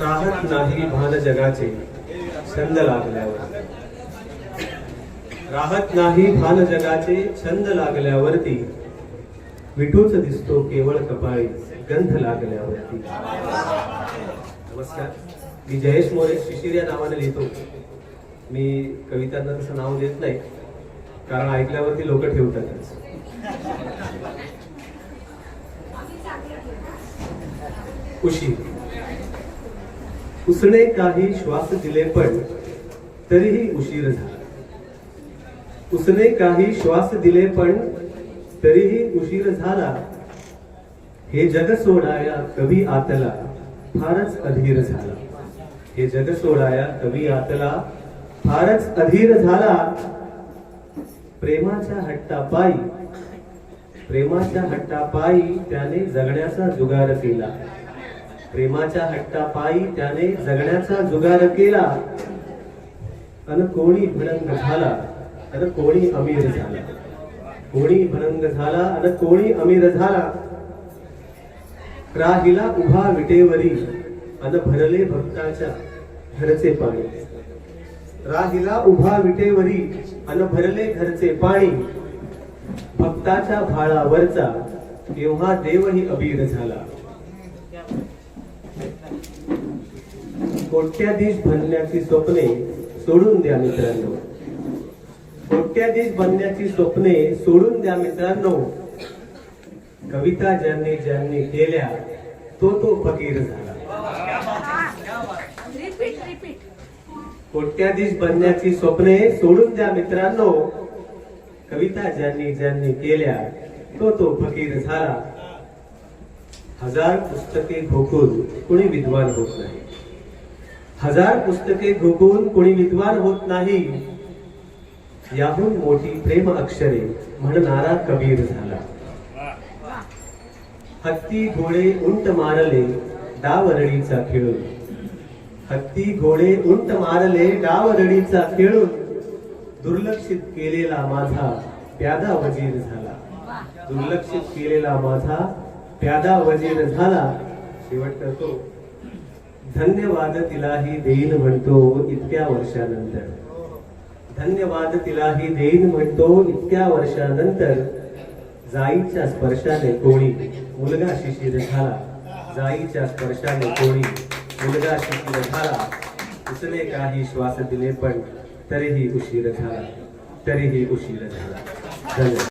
राहत नाही भान जगाचे छंद लागल्यावर. राहत नाही भान जगाचे छंद लागल्यावरती. विठूच दिसतो केवळ कपाळी गंध लागल्यावरती. नमस्कार. मी जयेश मोरे शिशिर या नावाने लिहितो. मी कवितांना तसं नाव देत नाही कारण ऐकल्यावरती लोक ठेवतातच. उशीर उसने काही श्वास दिले पण तरीही उशीर झाला. उसने काही श्वास दिले पण तरीही उशीर झाला. हे जग सोडाया कवी आतला फारच अधीर झाला. हे जग सोडाया कवी आतला फारच अधीर झाला. प्रेमाच्या हट्टापायी प्रेमाच्या हट्टापायी त्याने जगण्याचा जुगार केला. प्रेमाच्या हट्टापायी त्याने जगण्याचा जुगार केला. अन कोणी भडंग झाला अन कोणी अमीर झाला. कोणी भडंग झाला अन कोणी अमीर झाला. राहिला उभा विटेवरी अन भरले भक्ताच्या घरचे पाणी. राहिला उभा विटेवरी अन भरले घरचे पाणी. भक्ताच्या भाळावरचा तेव्हा देवही अबीर झाला. कोट्याधीश बनण्याची स्वप्ने सोडून द्या मित्रांनो. कोट्याधीश बनण्याची स्वप्ने सोडून द्या मित्रांनो. कविता ज्यांनी ज्यांनी केल्या तो तो फकीर झाला. कोट्याधीश बनण्याची स्वप्ने सोडून द्या मित्रांनो. कविता ज्यांनी ज्यांनी केल्या तो तो फकीर झाला. हजार पुस्तके घोकून कुणी विद्वान होत नाही. हजार पुस्तके घुकून कोणी विद्वान होत नाही. याहून मोठी प्रेम अक्षरे म्हणणारा कबीर झाला. हत्ती घोडे उंट मारले डावरडीचा खेळून हत्ती घोडे उंट मारले डावरडीचा खेळून दुर्लक्षित केलेला माझा प्यादा वजीर झाला. दुर्लक्षित केलेला माझा प्यादा वजीर झाला. शेवट करतो धन्यवाद तिलाही देईन म्हणतो इतक्या वर्षानंतर. धन्यवाद तिलाही देईन म्हणतो इतक्या वर्षानंतर. जाईच्या स्पर्शाने कोणी मुलगा शिशिर झाला. जाईच्या स्पर्शाने कोणी मुलगा शिशिर झाला. उसने काही श्वास दिले पण तरीही उशीर झाला. तरीही उशीर झाला. धन्यवाद.